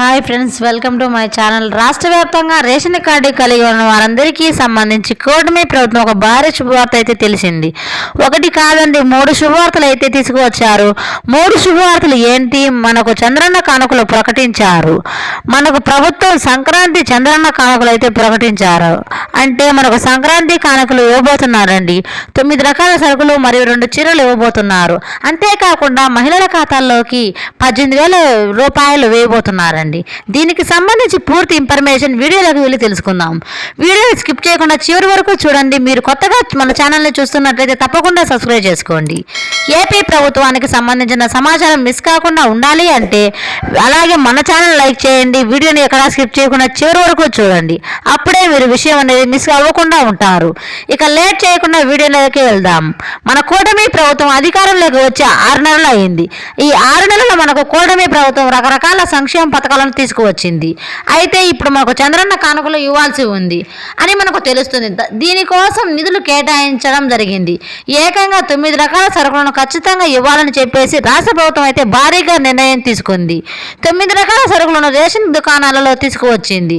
Hi friends welcome to my channel. రాష్ట్ర వ్యాప్తంగా ration card కలిగి ఉన్న వారందరికీ సంబంధించి కూటమి ప్రభుత్వం ఒక భారీ శుభవార్త అయితే తెలిసింది. ఒకటి కాదండి మూడు శుభవార్తలు అయితే తీసుకువచ్చారు. మూడు శుభవార్తలు ఏంటి? మనకు చంద్రన్న కానుకలు ప్రకటించారు. మనకు ప్రభుత్వం సంక్రాంతి చంద్రన్న కానుకలు అయితే ప్రకటించారు. అంటే మనకు సంక్రాంతి కానుకలు ఇవ్వబోతున్నారండి. తొమ్మిది రకాల సరుకులు మరియు రెండు చీరలు ఇవ్వబోతున్నారు. అంతేకాకుండా మహిళల ఖాతాల్లోకి పద్దెనిమిది వేల రూపాయలు వేయబోతున్నారండి. దీనికి సంబంధించి పూర్తి ఇన్ఫర్మేషన్ వీడియోలోకి వెళ్ళి తెలుసుకుందాం. వీడియోని స్కిప్ చేయకుండా చివరి వరకు చూడండి. మీరు కొత్తగా మన ఛానల్ని చూస్తున్నట్లయితే తప్పకుండా సబ్స్క్రైబ్ చేసుకోండి. ఏపీ ప్రభుత్వానికి సంబంధించిన సమాచారం మిస్ కాకుండా ఉండాలి అంటే అలాగే మన ఛానల్ లైక్ చేయండి. వీడియోని ఎక్కడా స్కిప్ చేయకుండా చివరి వరకు చూడండి. అప్పుడే మీరు విషయం అనేది మిస్ అవ్వకుండా ఉంటారు. ఇక లేట్ చేయకుండా వీడియోలోకి వెళ్దాం. మన కూటమి ప్రభుత్వం అధికారంలోకి వచ్చి ఆరు నెలలు అయింది. ఈ ఆరు నెలలు మనకు కూటమి ప్రభుత్వం రకరకాల సంక్షేమ పథకాలను తీసుకువచ్చింది. అయితే ఇప్పుడు మనకు చంద్రన్న కానుకలు ఇవ్వాల్సి ఉంది అని మనకు తెలుస్తుంది. దీనికోసం నిధులు కేటాయించడం జరిగింది. ఏకంగా తొమ్మిది రకాల సరుకులను ఖచ్చితంగా ఇవ్వాలని చెప్పేసి రాష్ట్ర ప్రభుత్వం అయితే భారీగా నిర్ణయం తీసుకుంది. తొమ్మిది రకాల సరుకులను రేషన్ దుకాణాలలో తీసుకువచ్చింది.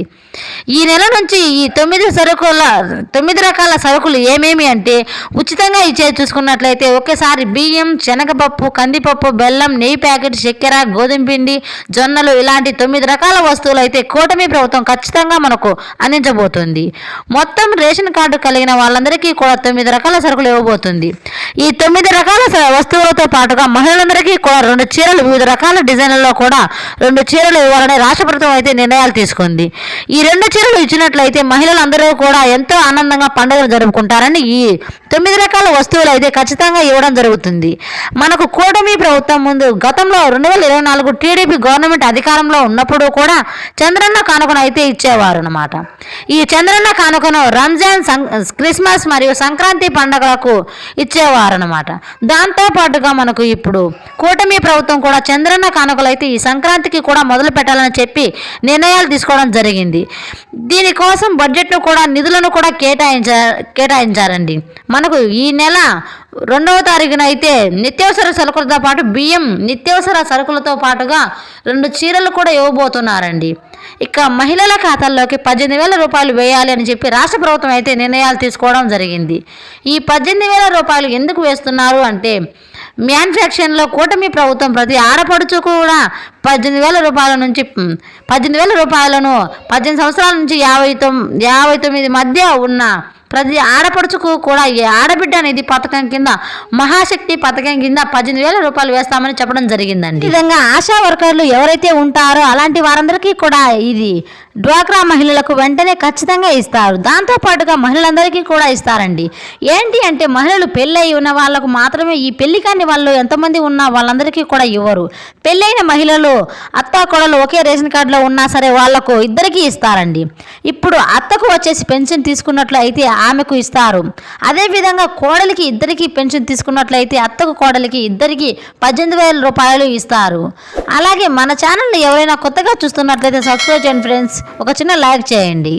ఈ నెల నుంచి ఈ తొమ్మిది సరుకుల తొమ్మిది రకాల సరుకులు ఏమేమి అంటే ఉచితంగా ఇచ్చే చూసుకున్నట్లయితే ఒకేసారి బియ్యం శనగపప్పు కందిపప్పు బెల్లం నెయ్యి ప్యాకెట్ చక్కెర గోధుమ పిండి జొన్నలు ఇలాంటి తొమ్మిది రకాల వస్తువులు అయితే కూటమి ప్రభుత్వం ఖచ్చితంగా మనకు అందించబోతుంది. మొత్తం రేషన్ కార్డు కలిగిన వాళ్ళందరికీ కూడా తొమ్మిది రకాల సరుకులు ఇవ్వబోతుంది. ఈ తొమ్మిది రకాల స- వస్తువులతో పాటుగా మహిళలందరికీ కూడా రెండు చీరలు వివిధ రకాల డిజైన్లలో కూడా రెండు చీరలు ఇవ్వాలని రాష్ట్ర ప్రభుత్వం అయితే నిర్ణయాలు తీసుకుంది. ఈ ఈ రెండు చీరలు ఇచ్చినట్లయితే మహిళలందరూ కూడా ఎంతో ఆనందంగా పండుగలు జరుపుకుంటారని ఈ తొమ్మిది రకాల వస్తువులు అయితే ఖచ్చితంగా ఇవ్వడం జరుగుతుంది. మనకు కూటమి ప్రభుత్వం ముందు గతంలో రెండు వేల ఇరవై నాలుగు టీడీపీ గవర్నమెంట్ అధికారంలో ఉన్నప్పుడు కూడా చంద్రన్న కానుకను అయితే ఇచ్చేవారు అనమాట ఈ చంద్రన్న కానుకను రంజాన్ సం- క్రిస్మస్ మరియు సంక్రాంతి పండుగలకు ఇచ్చేవారు అనమాట దాంతో పాటుగా మనకు ఇప్పుడు కూటమి ప్రభుత్వం కూడా చంద్రన్న కానుకలు అయితే ఈ సంక్రాంతికి కూడా మొదలు పెట్టాలని చెప్పి నిర్ణయాలు తీసుకోవడం జరిగింది. దీనికోసం బడ్జెట్ను కూడా నిధులను కూడా కేటాయించ కేటాయించారండి. మనకు ఈ నెల రెండవ తారీఖున అయితే నిత్యావసర సరుకులతో పాటు బియ్యం నిత్యావసర సరుకులతో పాటుగా రెండు చీరలు కూడా ఇవ్వబోతున్నారండి. ఇక మహిళల ఖాతాల్లోకి పద్దెనిమిది వేల రూపాయలు వేయాలి అని చెప్పి రాష్ట్ర ప్రభుత్వం అయితే నిర్ణయాలు తీసుకోవడం జరిగింది. ఈ పద్దెనిమిది వేల రూపాయలు ఎందుకు వేస్తున్నారు అంటే మ్యానుఫ్యాక్చరింగ్లో కూటమి ప్రభుత్వం ప్రతి ఆడపడుచు కూడా పద్దెనిమిది వేల రూపాయల నుంచి పద్దెనిమిది వేల రూపాయలను పద్దెనిమిది సంవత్సరాల నుంచి యాభై తొమ్మిది యాభై తొమ్మిది మధ్య ఉన్న ప్రతి ఆడపడుచుకు కూడా ఈ ఆడబిడ్డ అనేది పథకం కింద మహాశక్తి పథకం కింద పద్దెనిమిది వేల రూపాయలు వేస్తామని చెప్పడం జరిగిందండి. ఈ విధంగా ఆశా వర్కర్లు ఎవరైతే ఉంటారో అలాంటి వారందరికీ కూడా ఇది డ్వాక్రా మహిళలకు వెంటనే ఖచ్చితంగా ఇస్తారు. దాంతోపాటుగా మహిళలందరికీ కూడా ఇస్తారండి. ఏంటి అంటే మహిళలు పెళ్ళై ఉన్న వాళ్ళకు మాత్రమే ఈ పెళ్ళి కాని వాళ్ళు ఎంతమంది ఉన్నా వాళ్ళందరికీ కూడా ఇవ్వరు. పెళ్ళైన మహిళలు అత్త కొడలు ఒకే రేషన్ కార్డులో ఉన్నా సరే వాళ్ళకు ఇద్దరికీ ఇస్తారండి. ఇప్పుడు అత్తకు వచ్చేసి పెన్షన్ తీసుకున్నట్లు అయితే ఆమెకు ఇస్తారు. అదేవిధంగా కోడలికి ఇద్దరికి పెన్షన్ తీసుకున్నట్లయితే అత్తకు కోడలికి ఇద్దరికి పద్దెనిమిది వేల రూపాయలు ఇస్తారు. అలాగే మన ఛానల్ని ఎవరైనా కొత్తగా చూస్తున్నట్లయితే సబ్స్క్రైబ్ చేయండి ఫ్రెండ్స్. ఒక చిన్న లైక్ చేయండి.